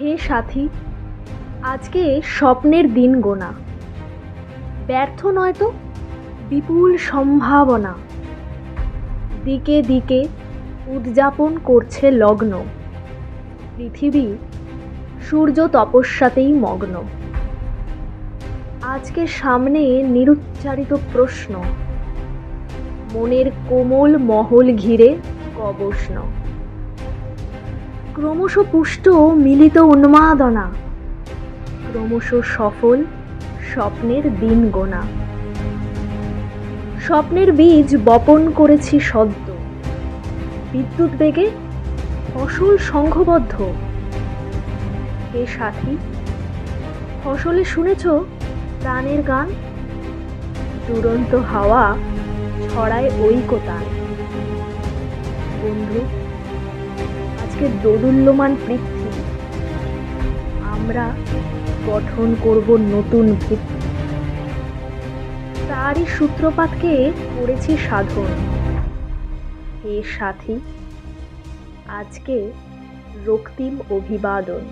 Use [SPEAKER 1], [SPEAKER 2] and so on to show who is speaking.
[SPEAKER 1] হে সাথী, আজকে স্বপ্নের দিন গোনা। ব্যর্থ নয় তো, বিপুল সম্ভাবনা। দিকে দিকে উদযাপন করছে লগ্ন। পৃথিবী সূর্য তপস্যাতেই মগ্ন। আজকে সামনে নিরুচ্চারিত প্রশ্ন। মনের কোমল মহল ঘিরে গবেষণ ক্রমশ পুষ্ট মিলিত উন্মাদনা। ক্রমশ সফল, স্বপ্নের দিন গোনা। স্বপ্নের বীজ বপন করেছি সদ্য। বিদ্যুৎ বেগে ফসল সংঘবদ্ধ। হে সাথী, ফসলে শুনেছ প্রাণের গান? দুরন্ত হাওয়া ছড়ায় ঐকতান বন্ধু আজকে দোদুল্যমান পৃথিবী, আমরা গঠন করব নতুন ভিত্তি তারই সূত্রপাতকে করেছি সাধন। হে সাথী, আজকে রক্তিম অভিবাদন।